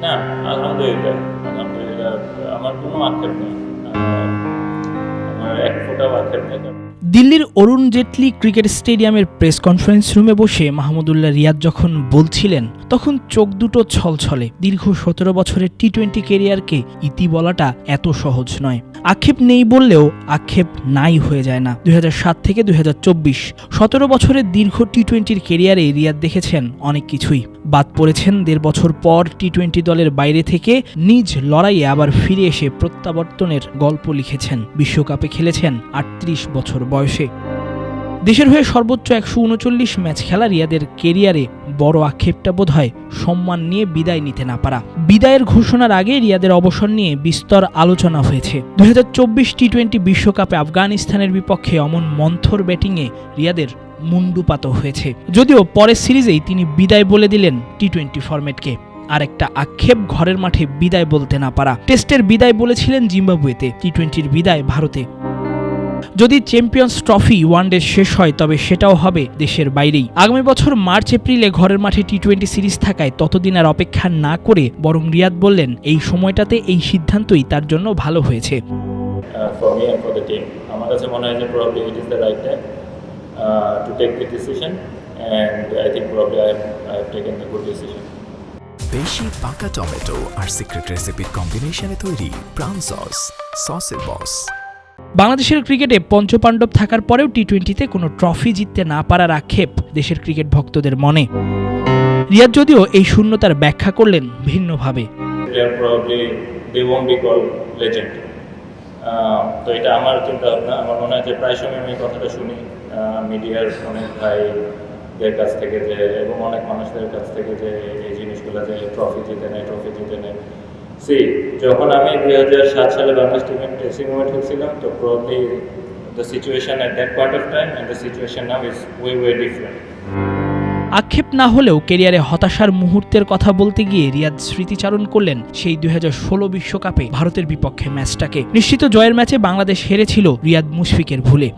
না আলহামদুলিল্লাহ আলহামদুলিল্লাহ আমার কোনো আক্ষেপ নেই। আমার- এক ফোটাও আক্ষেপ নেই। দিল্লির অরুণ জেটলি ক্রিকেট স্টেডিয়ামের প্রেস কনফারেন্স রুমে বসে মাহমুদুল্লাহ রিয়াদ যখন বলছিলেন, তখন চোখ দুটো ছলছলে। দীর্ঘ সতেরো বছরের টি টোয়েন্টি কেরিয়ারকে ইতি বলাটা এত সহজ নয়। আক্ষেপ নেই বললেও আক্ষেপ নাই হয়ে যায় না। দুই হাজার সাত থেকে দুই সতেরো বছরের দীর্ঘ টি টোয়েন্টির কেরিয়ারে রিয়াদ দেখেছেন অনেক কিছুই। বাদ পড়েছেন দেড় বছর পর টি টোয়েন্টি দলের বাইরে থেকে নিজ লড়াইয়ে আবার ফিরে এসে প্রত্যাবর্তনের গল্প লিখেছেন। বিশ্বকাপে খেলেছেন আটত্রিশ বছর বয়সে। দেশের হয়ে সর্বোচ্চ একশো উনচল্লিশ ম্যাচ খেলা রিয়াদের কেরিয়ারে বড় আক্ষেপটা বোধ হয় সম্মান নিয়ে বিদায় নিতে না পারা। বিদায়ের ঘোষণার আগে রিয়াদের অবসর নিয়ে বিস্তর আলোচনা হয়েছে। দুই টি টোয়েন্টি বিশ্বকাপে আফগানিস্তানের বিপক্ষে অমন মন্থর ব্যাটিংয়ে রিয়াদের মুন্ডুপাত হয়েছে। যদিও পরের সিরিজেই তিনি বিদায় বলে দিলেন টি টোয়েন্টি ফরম্যাটকে। আর একটা আক্ষেপ ঘরের মাঠে বিদায় বলতে না পারা। টেস্টের বিদায় বলেছিলেন জিম্বাবুয়েতে। টি টোয়েন্টির বিদায় ভারতে যদি চ্যাম্পিয়ন্স ট্রফি ওয়ানডে শেষ হয় তবে সেটাও হবে দেশের বাইরেই। আগামী বছর মার্চ এপ্রিলে ঘরের মাঠে টি টোয়েন্টি সিরিজ থাকায় ততদিন আর অপেক্ষা না করে বরং রিয়াদ বললেন এই সময়টাতে এই সিদ্ধান্তই তার জন্য ভালো হয়েছে। টিম আমার কাছে মনে হয় যে probably it is the right time to take the decision and I think probably I have taken the good decision বেশি পাকা টমেটো আর সিক্রেট রেসিপির কম্বিনেশনে তৈরি প্রাণ সস সসের বস বাংলাদেশের ক্রিকেটে পঞ্চপাণ্ডব থাকার পরেও টি টোয়েন্টিতে কোনো ট্রফি জিততে না পারার আক্ষেপ দেশের ক্রিকেট ভক্তদের মনে। রিয়াদ, যদিও এই শূন্যতার ব্যাখ্যা করলেন ভিন্নভাবে। তো এটা আমার চিন্তা ভাবনা আমার মনে হয় যে প্রায় সময় আমি কথাটা শুনি মিডিয়ার অনেক ভাইদের কাছ থেকে যে, এবং অনেক মানুষদের কাছ থেকে যে, এই জিনিসগুলো যে ট্রফি জিতে নেয় ট্রফি জিতে নেয়। সি যখন আমি দুই হাজার সাত সালে বাংলাদেশ টিমের ড্রেসিং রুমে ঢুকছিলাম তো probably the situation at that part of time and the situation now is way way different আক্ষেপ না হলেও কেরিয়ারে হতাশার মুহূর্তের কথা বলতে গিয়ে রিয়াদ স্মৃতিচারণ করলেন সেই দুই বিশ্বকাপে ভারতের বিপক্ষে ম্যাচটাকে। নিশ্চিত জয়ের ম্যাচে বাংলাদেশ হেরেছিল রিয়াদ মুশফিকের ভুলে।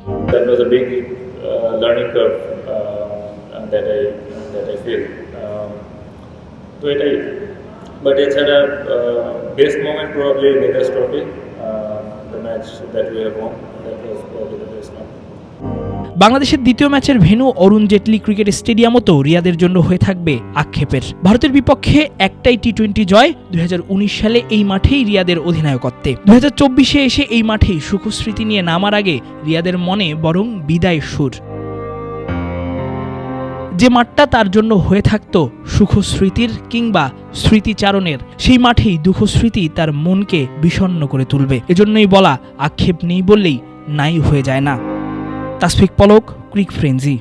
তো এটাই। বাট এছাড়া best moment probably Nidahas trophy the match that we have won that was probably the best moment বাংলাদেশের দ্বিতীয় ম্যাচের ভেন্যু অরুণ জেটলি ক্রিকেট স্টেডিয়ামও তো রিয়াদের জন্য হয়ে থাকবে আক্ষেপের। ভারতের বিপক্ষে একটাই টি টোয়েন্টি জয় দুই হাজার উনিশ সালে এই মাঠেই রিয়াদের অধিনায়কত্বে। দুই হাজার এসে এই মাঠেই সুখস্মৃতি নিয়ে নামার আগে রিয়াদের মনে বরং বিদায় সুর। যে মাঠটা তার জন্য হয়ে থাকতো সুখস্মৃতির কিংবা স্মৃতিচারণের, সেই মাঠেই দুঃখস্মৃতি তার মনকে বিষণ্ন করে তুলবে। এজন্যই বলা আক্ষেপ নেই বললেই নাই হয়ে যায় না। তাসফিক পলক, ক্রিক ফ্রেঞ্জি